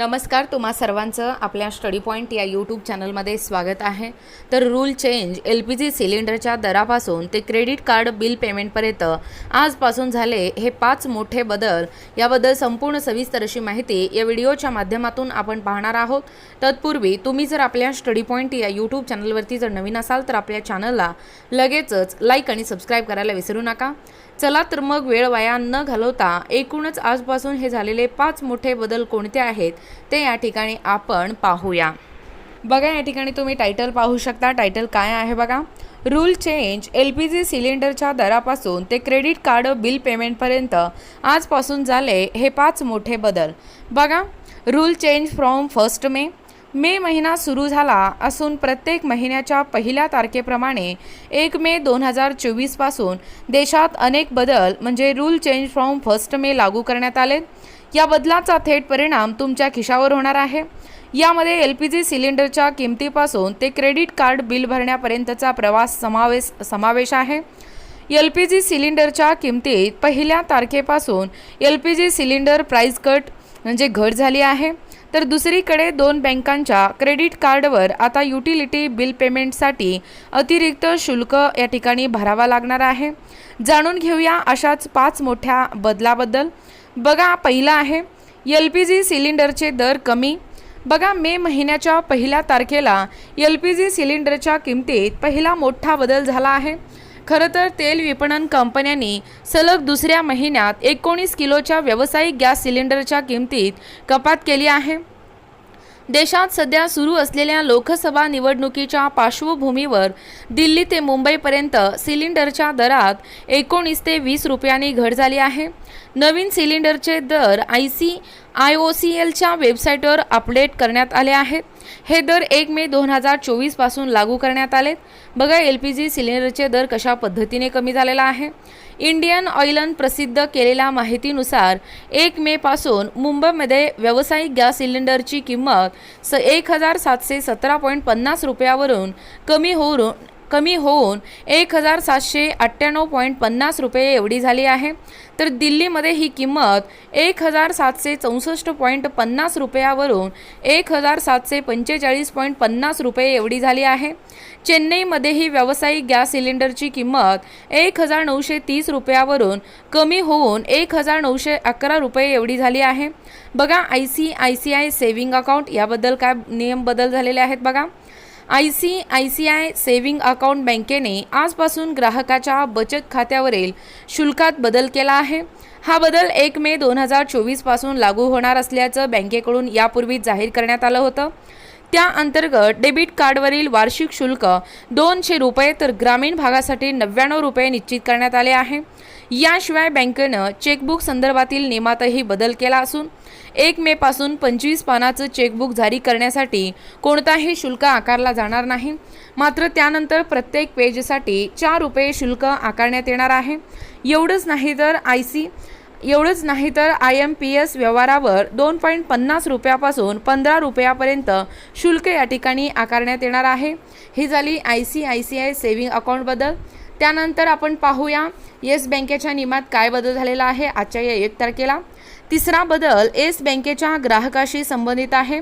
नमस्कार तुम्हा सर्वांचं आपल्या स्टडी पॉईंट या यूट्यूब चॅनलमध्ये स्वागत आहे. तर rule change L P G सिलेंडरच्या दरापासून ते क्रेडिट कार्ड बिल पेमेंटपर्यंत आजपासून झाले हे पाच मोठे बदल. याबद्दल संपूर्ण सविस्तर अशी माहिती या व्हिडिओच्या माध्यमातून आपण पाहणार आहोत. तत्पूर्वी तुम्ही जर आपल्या स्टडी पॉईंट या यूट्यूब चॅनलवरती जर नवीन असाल तर आपल्या चॅनलला लगेचच लाईक आणि सबस्क्राईब करायला विसरू नका. चला तर मग वेळ वाया न घालवता एकूणच आजपासून हे झालेले पाच मोठे बदल कोणते आहेत ते या ठिकाणी आपण पाहूया. बघा या ठिकाणी तुम्ही टायटल पाहू शकता. टायटल काय आहे बघा? Rule change L P G सिलेंडरच्या दरापासून ते क्रेडिट कार्ड बिल पेमेंटपर्यंत आजपासून झाले हे पाच मोठे बदल. बघा rule change from first May. मे महिना सुरू झाला असून प्रत्येक महिन्याच्या पहिल्या तारखेप्रमाणे एक मे दोन हजार चोवीसपासून देशात अनेक बदल म्हणजे rule change from first May लागू करण्यात आले. या बदलाचा थेट परिणाम तुमच्या खिशावर होणार आहे. यामध्ये एल पी जी सिलेंडरच्या किमतीपासून ते क्रेडिट कार्ड बिल भरण्यापर्यंतचा प्रवास समावेश समावेश आहे. एल पी जी सिलेंडरच्या किमतीत पहिल्या तारखेपासून L P G cylinder price cut म्हणजे घट झाली आहे. तर दुसरीकडे दोन बँकांच्या क्रेडिट कार्डवर आता युटिलिटी बिल पेमेंटसाठी अतिरिक्त शुल्क या ठिकाणी भरावा लागणार आहे. जाणून घेऊया अशाच पाच मोठ्या बदलाबद्दल. बघा पहिला आहे एल पी जी सिलेंडरचे दर कमी. बघा मे महिन्याच्या पहिल्या तारखेला एल पी जी सिलेंडरच्या किमतीत पहिला मोठा बदल झाला आहे. खरं तर तेल विपणन कंपन्यांनी सलग दुसऱ्या महिन्यात एकोणीस किलोच्या व्यावसायिक गॅस सिलेंडरच्या किमतीत कपात केली आहे. देशात सध्या सुरू असलेल्या लोकसभा निवडणुकीच्या पार्श्वभूमीवर दिल्ली ते मुंबईपर्यंत सिलेंडरच्या दरात एकोणीस ते वीस रुपयांनी घट झाली आहे. नवीन सिलेंडरचे दर I C I O C एलच्या वेबसाईटवर अपडेट करण्यात आले आहेत. हे दर एक मे दोन हजार चोवीसपासून लागू करण्यात आलेत. बघा एल पी जी सिलेंडरचे दर कशा पद्धतीने कमी झालेला आहे. इंडियन ऑइलन प्रसिद्ध केलेल्या माहितीनुसार एक मेपासून मुंबईमध्ये व्यावसायिक गॅस सिलेंडरची किंमत स एक हजार सातशे सतरा पॉईंट पन्नास रुपयावरून कमी होऊन कमी होऊन एक हजार सातशे अठ्ठ्याण्णव पॉईंट पन्नास रुपये एवढी झाली आहे. तर दिल्लीमध्ये ही किंमत एक हजार सातशे चौसष्ट पॉईंट पन्नास रुपयावरून एक हजार सातशे पंचेचाळीस पॉईंट पन्नास रुपये एवढी झाली आहे. चेन्नईमध्येही व्यावसायिक गॅस सिलेंडरची किंमत एक हजार नऊशे तीस रुपयावरून कमी होऊन एक हजार नऊशे अकरा रुपये एवढी झाली आहे. बघा I C I C I saving account याबद्दल काय नियम बदल झालेले आहेत बघा. I C I C I saving account बँकेने आजपासून ग्राहकाच्या बचत खात्यावरील शुल्कात बदल केला आहे. हा बदल एक मे दोन हजार चोवीसपासून लागू होणार असल्याचं बँकेकडून यापूर्वीच जाहीर करण्यात आलं होतं. त्या अंतर्गत डेबिट कार्डवरील वार्षिक शुल्क दोनशे रुपये तर ग्रामीण भागासाठी नव्याण्णव रुपये निश्चित करण्यात आले आहे. याशिवाय बँकेनं चेकबुक संदर्भातील नियमातही बदल केला असून एक मेपासून पंचवीस पानाचं चेकबुक जारी करण्यासाठी कोणताही शुल्क आकारला जाणार नाही. मात्र त्यानंतर प्रत्येक पेजसाठी चार रुपये शुल्क आकारण्यात येणार आहे. एवढंच नाही तर आय सी एवढंच नाही तर आय एम पी एस व्यवहारावर दोन पॉईंट पन्नास रुपयापासून पंधरा रुपयापर्यंत शुल्क या ठिकाणी आकारण्यात येणार आहे. ही झाली I C I C I saving अकाउंटबद्दल. त्यानंतर आपण पाहूया येस बँकेच्या नियमात काय बदल झालेला आहे आजच्या या एक तारखेला. तिसरा बदल येस बँकेच्या ग्राहकाशी संबंधित आहे.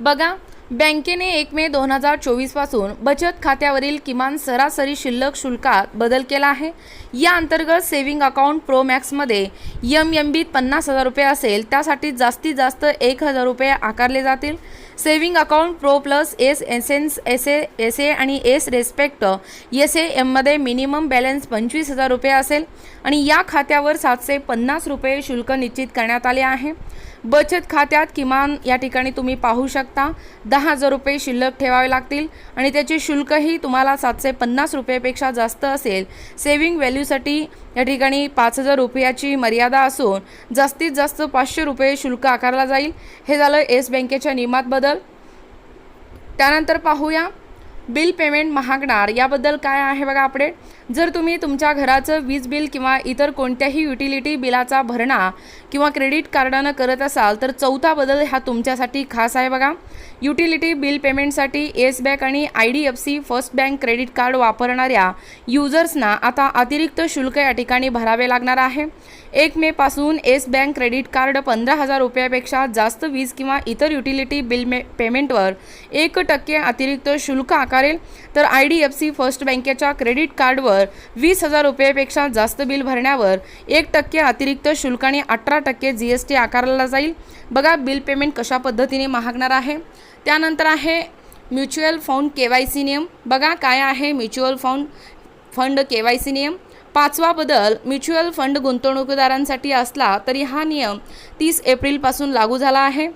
बघा बँकेने एक मे दोन हजार चोवीसपासून बचत खात्यावरील किमान सरासरी शिल्लक शुल्कात बदल केला आहे. या अंतर्गत सेव्हिंग अकाउंट प्रो मॅक्समध्ये यम एम बी पन्नास हजार रुपये असेल त्यासाठी जास्तीत जास्त एक हजार रुपये आकारले जातील. Saving account pro plus S essence S A S A आणि एस रेस्पेक्ट एस ए एममध्ये मिनिमम बॅलन्स पंचवीस हजार रुपये असेल आणि या खात्यावर सातशे पन्नास रुपये शुल्क निश्चित करण्यात आले आहे. बचत खात्यात किमान या ठिकाणी तुम्ही पाहू शकता दहा हजार रुपये शिल्लक ठेवावे लागतील आणि त्याचे शुल्कही तुम्हाला सातशे पन्नास रुपयेपेक्षा जास्त असेल. सेव्हिंग व्हॅल्यूसाठी या ठिकाणी पाच हजार रुपयाची मर्यादा असून जास्तीत जास्त पाचशे रुपये शुल्क आकारला जाईल. हे झालं येस बँकेच्या नियमात बदल. त्यानंतर पाहूया. बिल पेमेंट महागणार याबद्दल काय आहे बघा अपडेट जर तुम्ही तुमच्या घराचं वीज बिल किंवा इतर कोणत्याही युटिलिटी बिलाचा भरणा किंवा क्रेडिट कार्डानं करत असाल तर चौथा बदल हा तुमच्यासाठी खास आहे बघा. युटिलिटी बिल पेमेंटसाठी येस बँक आणि I D F C first bank credit card वापरणाऱ्या युजर्सना आता अतिरिक्त शुल्क या ठिकाणी भरावे लागणार आहे. एक मेपासून येस बँक क्रेडिट कार्ड पंधरा हजार रुपयापेक्षा जास्त वीज किंवा इतर युटिलिटी बिल मे पेमेंटवर एक टक्के अतिरिक्त शुल्क आकारेल. तर I D F C first बँकेच्या क्रेडिट कार्डवर वीस हजार रुपयापेक्षा जास्त बिल भरण्यावर एक टक्के अतिरिक्त शुल्क आणि अठरा टक्के जी एस टी आकारला जाईल. बघा बिल पेमेंट कशा पद्धतीने महागणार आहे. त्यानंतर आहे mutual fund K Y C नियम. बघा काय आहे mutual fund fund K Y C नियम? पाचवा बदल म्युच्युअल फंड गुंतवणूकदारांसाठी असला तरी हा नियम तीस एप्रिलपासून लागू झाला आहे.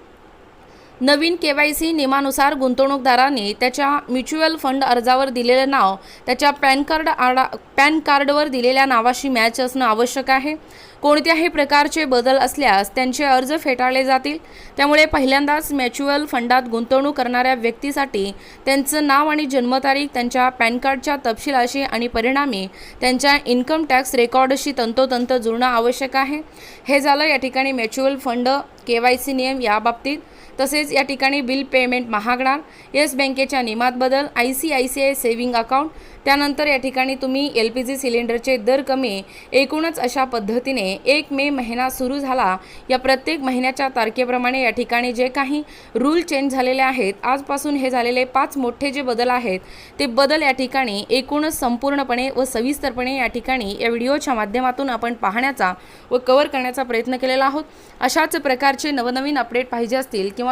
नवीन के वाय सी नियमानुसार गुंतवणूकदारांनी त्याच्या म्युच्युअल फंड अर्जावर दिलेलं नाव त्याच्या पॅन कार्ड आडा पॅन कार्डवर दिलेल्या नावाशी मॅच असणं आवश्यक आहे. कोणत्याही प्रकारचे बदल असल्यास त्यांचे अर्ज फेटाळले जातील. त्यामुळे पहिल्यांदाच म्युच्युअल फंडात गुंतवणूक करणाऱ्या व्यक्तीसाठी त्यांचं नाव आणि जन्मतारीख त्यांच्या पॅन कार्डच्या तपशिलाशी आणि परिणामी त्यांच्या इन्कम टॅक्स रेकॉर्डशी तंतोतंत जुळणं आवश्यक आहे. हे झालं या ठिकाणी mutual fund K Y C नियम याबाबतीत. तसेच या ठिकाणी बिल पेमेंट महागणार. येस बँकेच्या नियमात बदल I C I C I saving account. त्यानंतर या ठिकाणी तुम्ही एल पी जी सिलेंडरचे दर कमी. एकूणच अशा पद्धतीने एक मे महिना सुरू झाला. या प्रत्येक महिन्याच्या तारखेप्रमाणे या ठिकाणी जे काही रूल चेंज झालेले आहेत आजपासून हे झालेले पाच मोठे जे बदल आहेत ते बदल या ठिकाणी एकूणच संपूर्णपणे व सविस्तरपणे या ठिकाणी या व्हिडिओच्या माध्यमातून आपण पाहण्याचा व कव्हर करण्याचा प्रयत्न केलेला आहोत. अशाच प्रकारचे नवनवीन अपडेट पाहिजे असतील किंवा